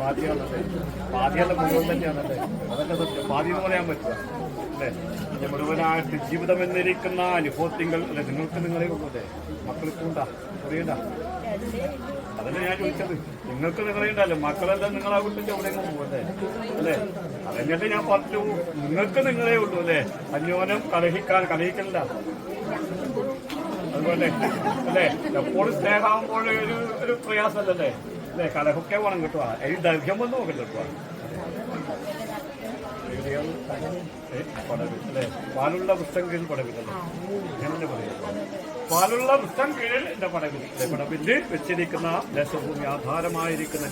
പാതിയാണല്ലേ പാതിയല്ല മുഴുവൻ തന്നെയാണല്ലേ അതൊക്കെ സത്യം. എന്ന് പറയാൻ പറ്റില്ല. അല്ലേ? മുഴുവനായിട്ട് ജീവിതം എന്നിരിക്കുന്ന അനുഭവത്തിങ്കൾ അല്ലെ? നിങ്ങൾക്ക് നിങ്ങളെ കൊണ്ടേ മക്കൾക്ക് ഉണ്ടാ? അറിയണ്ട അതല്ലേ ഞാൻ ചോദിച്ചത്. നിങ്ങൾക്ക് നിങ്ങളെ ഉണ്ടല്ലോ മക്കളെല്ലാം നിങ്ങളെ എവിടെയെങ്കിലും പോകട്ടെ അല്ലേ? അതന്നെയല്ലേ ഞാൻ പറഞ്ഞു. നിങ്ങൾക്ക് നിങ്ങളെ ഉള്ളൂ അല്ലേ? അന്യോനം കലഹിക്കാൻ കളഹിക്കണ്ട അതുപോലെ അല്ലേ? എപ്പോഴും സ്നേഹമാകുമ്പോൾ ഒരു ഒരു പ്രയാസമല്ലല്ലേ അല്ലേ കലഹൊക്കെ വേണം കിട്ടുക അതിൽ ദൈർഘ്യം വന്ന് നോക്കില്ല കിട്ടുക പാലുള്ള പുസ്തകം കീഴിൽ പടവില്ലല്ലേ പാലുള്ള വൃത്തം കീഴിൽ എന്റെ പടവിൽ പടവിൽ വെച്ചിരിക്കുന്ന ദേശഭൂമി ആധാരമായിരിക്കുന്ന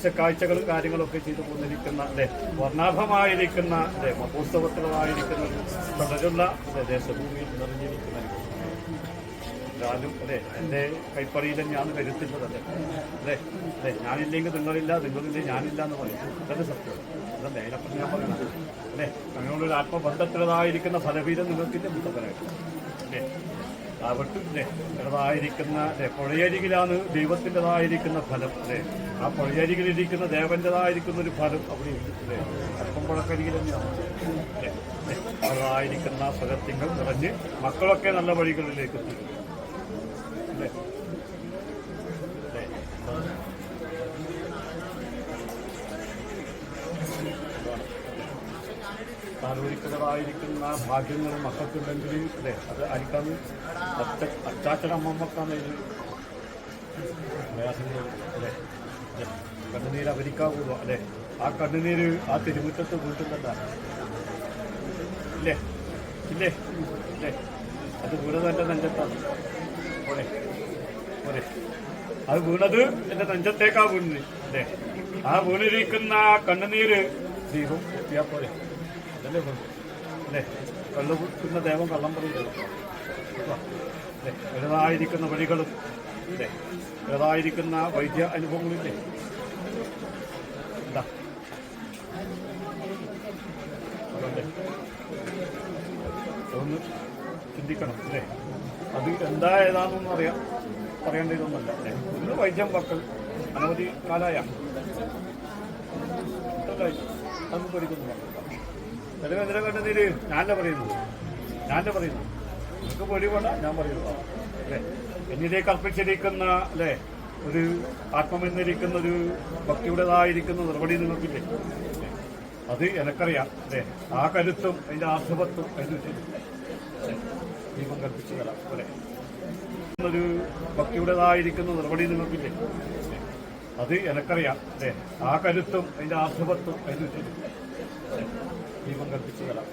ഒരു കാഴ്ചകളും കാര്യങ്ങളൊക്കെ ചെയ്തു പോന്നിരിക്കുന്ന അല്ലെ വർണാഭമായിരിക്കുന്ന അല്ലെ മഹോത്സവത്തിലായിരിക്കുന്ന തുടരുള്ള ദേശഭൂമിയിൽ നിറഞ്ഞിരിക്കുന്ന ഞാനും അതെ എന്റെ കൈപ്പറിയിലെ ഞാൻ വരുത്തുന്നതല്ലേ അതെ. അതെ ഞാനില്ലെങ്കിൽ നിങ്ങളില്ല നിങ്ങളില്ല ഞാനില്ല എന്ന് പറയും അതല്ല സത്യം. അതല്ലേ അതിനപ്പുറം ഞാൻ പറയുന്നത്. അല്ലേ അങ്ങനെയുള്ളൊരു ആത്മബന്ധത്തിലതായിരിക്കുന്ന ഫലഭീതം നിങ്ങൾക്കില്ല മുത്തപ്പനായിട്ട് അല്ലേ? അവിട്ടില്ലേ ചെറുതായിരിക്കുന്ന അല്ലെ പുഴയരികിലാണ് ദൈവത്തിന്റെതായിരിക്കുന്ന ഫലം അല്ലേ? ആ പുഴയരികിലിരിക്കുന്ന ദേവന്റെതായിരിക്കുന്ന ഒരു ഫലം അവിടെ ഉണ്ട് അപ്പം പുഴക്കരികിൽ തന്നെയാണ് അല്ലേ അല്ലേ? അതായിരിക്കുന്ന ഫലത്തിങ്ങൾ നിറഞ്ഞ് മക്കളൊക്കെ നല്ല വഴികളിലേക്ക് എത്തും താനൊരുക്കുന്നതായിരിക്കുന്ന ഭാഗ്യങ്ങളും മക്കൾക്കുണ്ടെങ്കിൽ അല്ലേ? അത് ആയിരിക്കാന്ന് അച്ഛ അച്ചാച്ചനമ്മമ്മക്കാണ് ഇത്. പ്രയാസങ്ങൾ അല്ലേ? കണ്ണുനീര് അവരിക്കാവൂലോ അല്ലേ? ആ കണ്ണുനീര് ആ തിരുമുറ്റത്ത് വീട്ടുന്നല്ല ഇല്ലേ? ഇല്ലേ? ഇല്ലേ? അത് വീട് തന്നെ നെഞ്ചത്താണ് പോരെ. പോരെ. അത് വീണത് എന്റെ നെഞ്ചത്തേക്കാ വീണത്. അല്ലേ ആ വീണിരിക്കുന്ന കണ്ണുനീര് ദൈവം എത്തിയാ പോരെ. അതല്ലേ അല്ലെ? കള്ളു കുത്തുന്ന ദേവം കള്ളം പറയുന്നത് അല്ലേ വലുതായിരിക്കുന്ന വഴികളും അല്ലേ വലുതായിരിക്കുന്ന വൈദ്യ അനുഭവങ്ങളില്ലേ? എന്താ അതുകൊണ്ട് ഒന്ന് ചിന്തിക്കണം അല്ലേ? അത് എന്താ ഏതാണെന്നൊന്നും അറിയാം അല്ലേ? ഒന്ന് വൈദ്യം പക്കൽ അനവധി കാലായ. അതൊന്നും പഠിക്കുന്നു നിലവേന്ദ്ര കണ്ണുനീര് ഞാനല്ല പറയുന്നു ഞാനല്ല പറയുന്നു നിങ്ങൾക്ക് പൊടി വേണ്ട ഞാൻ പറയുന്നു. അല്ലേ? എന്നിലേക്ക് അർപ്പിച്ചിരിക്കുന്ന അല്ലേ? ഒരു ആത്മമെന്നിരിക്കുന്ന ഒരു ഭക്തിയുടേതായിരിക്കുന്ന നിർവടി നിങ്ങൾക്കില്ലേ? അത് എനക്കറിയാം. അല്ലേ? ആ കരുത്തും അതിന്റെ ആർഭവത്വം അതിന് കൽപ്പിച്ചു തരാം ഒരു ഭക്തിയുടേതായിരിക്കുന്ന നിർവടി നിങ്ങൾക്കില്ലേ? അത് എനക്കറിയാം അല്ലേ? ആ കരുത്തും അതിന്റെ ആർഭവത്വം അതിന് ദീപം കൽപ്പിച്ചു തരാം